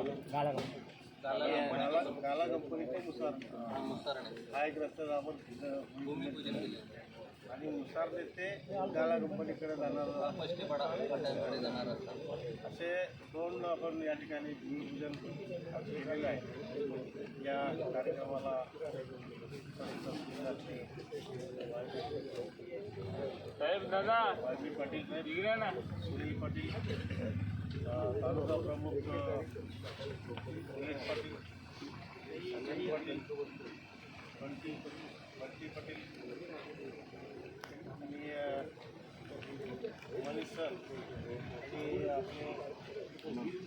गाला गाला कंपनीच्या नुसार मुसरणे हा एक रस्ता आपण भूमिपूजन केलं आणि नुसार ते गाला कंपनीकडे जाणार जाणार असे दोन आपण या ठिकाणी भूमिपूजन केलेलं आहे. या कार्यक्रमाला साहेब दादा बी पाटील साहेब. ना. सुनील पाटील तालुका प्रमुख निलेश पाटील पाटील. बंटी पटेल आणि अं, मनीष सर आणि आपले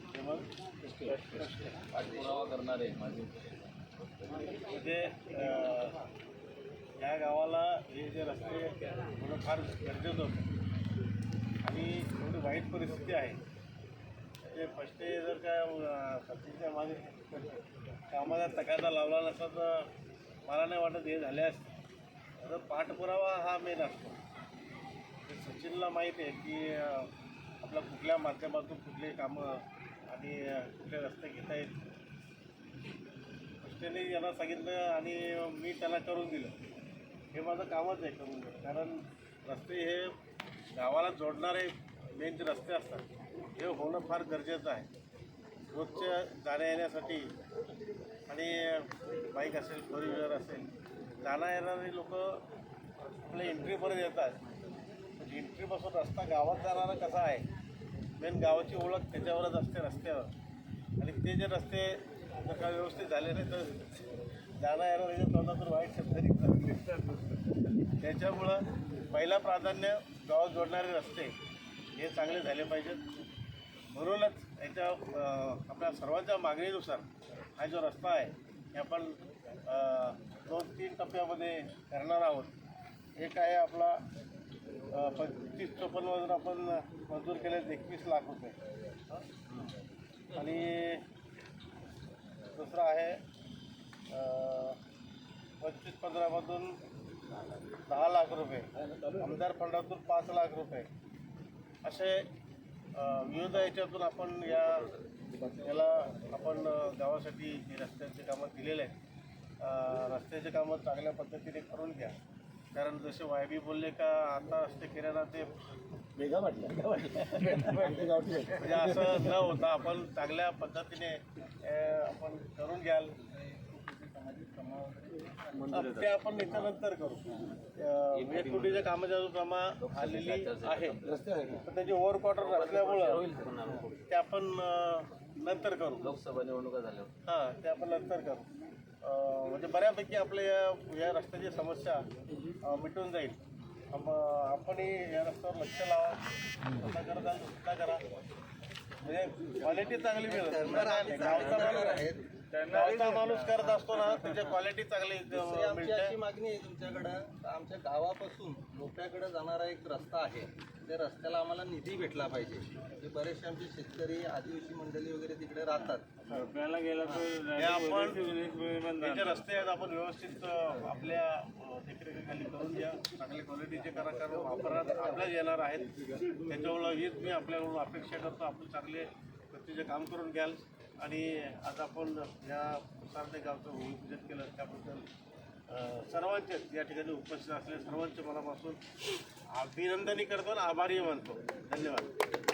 हेमंत पाठपुरावा करणारे माझे म्हणजे या गावाला हे जे रस्ते म्हणून फार गरजेचं होतं. आणि एवढी वाईट परिस्थिती आहे. म्हणजे ते फस्टे जर काय सचिनच्या मागे कामाला तकादा लावला नसता तर मला नाही वाटत हे झाले तर पाठपुरावा हा मेन असतो. सचिनला माहीत आहे की आपल्या कुठल्या माध्यमातून कुठले कामं आणि कुठले रस्ते घेता येईल त्याने यांना सांगितलं आणि मी त्याला करून दिलं. हे माझं कामच आहे करून दिलं कारण रस्ते हे गावाला जोडणारे मेन जे रस्ते असतात हे होणं फार गरजेचं आहे. रोजच्या जाण्या येण्यासाठी आणि बाईक असेल फोर व्हीलर असेल जाणं येणारे लोक आपल्या एंट्रीपर्यंत येतात म्हणजे एंट्रीपासून रस्ता गावात जाणारा कसा आहे मेन गावाची ओळख त्याच्यावरच असते रस्त्यावर. आणि ते जे रस्ते जर का व्यवस्थित झाले नाही तर जाणं येणाऱ्याच्या तोंडातून वाईट शब्द निघतात. त्याच्यामुळं पहिला प्राधान्य गावात जोडणारे रस्ते हे चांगले झाले पाहिजेत. म्हणूनच याच्या आपल्या सर्वांच्या मागणीनुसार हा जो रस्ता आहे हे आपण दोन तीन टप्प्यामध्ये करणार आहोत. एक आहे आपला अं, पंचवीस चोपन्नमधून आपण मंजूर केले एकवीस लाख रुपये. आणि दुसरा आहे पंचवीस पंधरामधून दहा लाख रुपये. आमदार फंडातून पाच लाख रुपये. असे विविध याच्यातून आपण या याला आपण गावासाठी हे रस्त्याचे कामं दिलेले आहेत रस्त्याचे कामं चांगल्या पद्धतीने करून घ्या. कारण जसे वाय बी बोलले का आता रस्ते किराणा ते वेगळा वाटलं म्हणजे असं न होता आपण चांगल्या पद्धतीने आपण करून घ्याल. ते आपण याच्यानंतर करू. वेगवेगळ्या कामाच्या जो कामा आलेली आहे पण त्याची ओव्हर क्वार्टर असल्यामुळं ते आपण नंतर करू. लोकसभा निवडणुका झाल्या हां ते आपण नंतर करू. म्हणजे बऱ्यापैकी आपल्या या या रस्त्याची समस्या मिटून जाईल. आपणही या रस्त्यावर लक्ष लावा. तर स्वतः करा. म्हणजे क्वालिटी चांगली मिळत गावचा माणूस गावचा माणूस करत असतो ना त्याच्या क्वालिटी चांगली दुसरी आमची अशी मिळते. मागणी आहे तुमच्याकडं आमच्या गावापासून मोठ्याकडे जाणारा एक रस्ता आहे. त्या रस्त्याला आम्हाला निधी भेटला पाहिजे. ते बरेचसे आमचे शेतकरी आदिवासी मंडळी वगैरे तिकडे राहतात. हे. आपण हे जे रस्ते आहेत आपण व्यवस्थित अं, आपल्या अं, देखरेखीखाली करून घ्या. चांगल्या क्वालिटीचे करा कारण वापरात आपल्याच येणार आहेत. त्याच्यामुळं हीच मी आपल्याकडून अपेक्षा करतो. आपण चांगले प्रतीचे काम करून घ्याल. आणि आज आपण या सारथे गावचं भूमिपूजन केलं त्याबद्दल सर्वांचे सर्वांचेच या ठिकाणी उपस्थित असलेल्या सर्वांचे मनापासून अभिनंदनही करतो आणि आभारही मानतो. धन्यवाद.